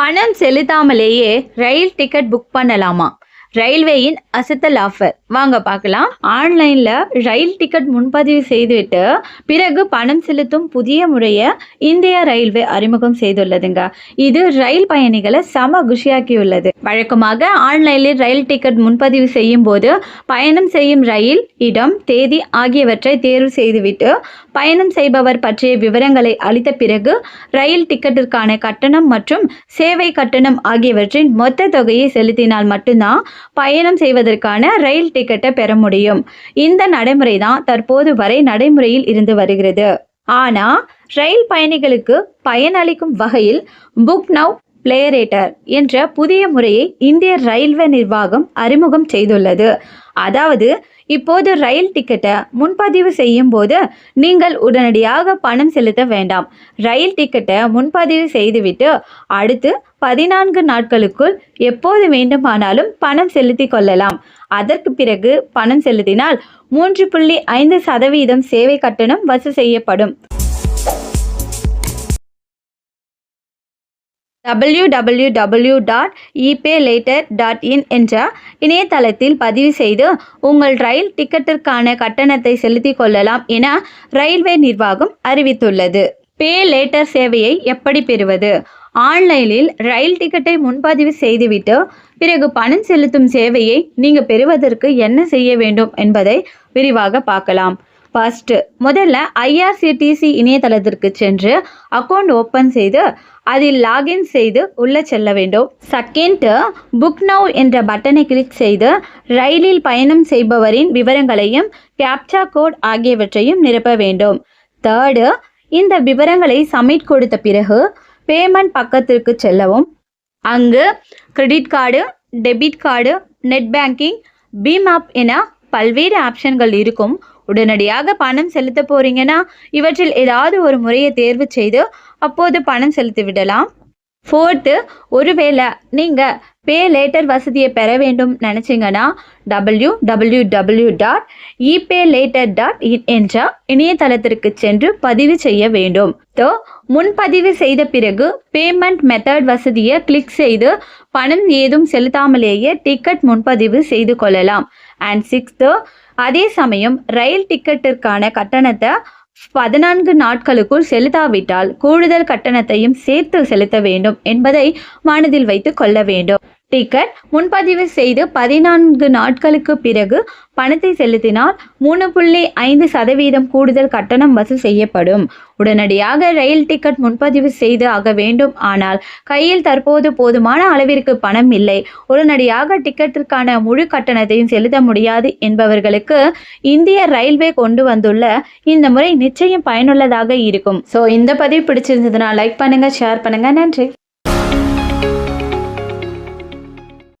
பணம் செலுத்தாமலேயே ரயில் ticket book பண்ணலாமா? ரயில்வேயின் அசத்தல் ஆஃபர். வாங்க பார்க்கலாம். ஆன்லைனில் ரயில் டிக்கெட் முன்பதிவு செய்துவிட்டு பிறகு பணம் செலுத்தும் புதிய முறையை இந்திய ரயில்வே அறிமுகம் செய்துள்ளதுங்க. இது ரயில் பயணிகளை சம குஷியாக்கியுள்ளது. வழக்கமாக ஆன்லைனில் ரயில் டிக்கெட் முன்பதிவு செய்யும் போது பயணம் செய்யும் ரயில் இடம் தேதி ஆகியவற்றை தேர்வு செய்துவிட்டு பயணம் செய்பவர் பற்றிய விவரங்களை அளித்த பிறகு ரயில் டிக்கெட்டிற்கான கட்டணம் மற்றும் சேவை கட்டணம் ஆகியவற்றின் மொத்த தொகையை செலுத்தினால் மட்டும்தான் பயணம் செய்வதற்கான ரயில் டிக்கெட்டை பெற முடியும். இந்த நடைமுறை தான் தற்போது வரை நடைமுறையில் இருந்து வருகிறது. ஆனா ரயில் பயணிகளுக்கு பயனளிக்கும் வகையில் புக் நவ் பிளேரேட்டர் என்ற புதிய முறையை இந்திய ரயில்வே நிர்வாகம் அறிமுகம் செய்துள்ளது. அதாவது இப்போது ரயில் டிக்கெட்டை முன்பதிவு செய்யும் போது நீங்கள் உடனடியாக பணம் செலுத்த வேண்டாம். ரயில் டிக்கெட்டை முன்பதிவு செய்துவிட்டு அடுத்து பதினான்கு நாட்களுக்குள் எப்போது வேண்டுமானாலும் பணம் செலுத்தி கொள்ளலாம். அதற்கு பிறகு பணம் செலுத்தினால் மூன்று புள்ளி ஐந்து சதவீதம் சேவை கட்டணம் வசூல் செய்யப்படும். W W W dot ePay later dot in என்ற இணையதளத்தில் பதிவு செய்து உங்கள் ரயில் டிக்கெட்டிற்கான கட்டணத்தை செலுத்திக் கொள்ளலாம் என ரயில்வே நிர்வாகம் அறிவித்துள்ளது. பே லேட்டர் சேவையை எப்படி பெறுவது? ஆன்லைனில் ரயில் டிக்கெட்டை முன்பதிவு செய்துவிட்டு பிறகு பணம் செலுத்தும் சேவையை நீங்கள் பெறுவதற்கு என்ன செய்ய வேண்டும் என்பதை விரிவாக பார்க்கலாம். ஃபர்ஸ்ட் முதல்ல ஐஆர்சிடிசி இணையதளத்திற்கு சென்று அக்கௌண்ட் ஓப்பன் செய்து அதில் லாகின் செய்து உள்ளே செல்ல வேண்டும். செகண்ட் புக் நவ் என்ற பட்டனை கிளிக் செய்து ரயிலில் பயணம் செய்பவரின் விவரங்களையும் கேப்சா கோட் ஆகியவற்றையும் நிரப்ப வேண்டும். தேர்டு இந்த விவரங்களை சப்மிட் கொடுத்த பிறகு பேமெண்ட் பக்கத்திற்கு செல்லவும். அங்கு credit card debit card net banking BHIM app என பல்வேறு ஆப்ஷன்கள் இருக்கும். உடனடியாக பணம் செலுத்த போறீங்கன்னா இவற்றில் ஏதாவது ஒரு முறையை தேர்வு செய்து அப்போது பணம் செலுத்தி விடலாம். ஃபோர்த்து ஒருவேளை நீங்கள் பே லேட்டர் வசதியை பெற வேண்டும் நினச்சிங்கன்னா W W W dot ePay later dot in என்ற இணையதளத்திற்கு சென்று பதிவு செய்ய வேண்டும். தோ முன்பதிவு செய்த பிறகு பேமெண்ட் மெத்தட் வசதியை கிளிக் செய்து பணம் ஏதும் செலுத்தாமலேயே டிக்கெட் முன்பதிவு செய்து கொள்ளலாம். அண்ட் சிக்ஸ்த்து அதே சமயம் ரயில் டிக்கெட்டிற்கான கட்டணத்தை பதினான்கு நாட்களுக்குள் செலுத்தாவிட்டால் கூடுதல் கட்டணத்தையும் சேர்த்து செலுத்த வேண்டும் என்பதை மனதில் வைத்து கொள்ள வேண்டும். டிக்கெட் முன்பதிவு செய்து பதினான்கு நாட்களுக்கு பிறகு பணத்தை செலுத்தினால் மூணு புள்ளி ஐந்து சதவீதம் கூடுதல் கட்டணம் வசூல் செய்யப்படும். உடனடியாக ரயில் டிக்கெட் முன்பதிவு செய்து ஆக வேண்டும். ஆனால் கையில் தற்போது போதுமான அளவிற்கு பணம் இல்லை. உடனடியாக டிக்கெட்டிற்கான முழு கட்டணத்தையும் செலுத்த முடியாது என்பவர்களுக்கு இந்திய ரயில்வே கொண்டு வந்துள்ள இந்த முறை நிச்சயம் பயனுள்ளதாக இருக்கும். ஸோ இந்த பதிவு பிடிச்சிருந்ததுன்னா லைக் பண்ணுங்கள் ஷேர் பண்ணுங்கள் நன்றி.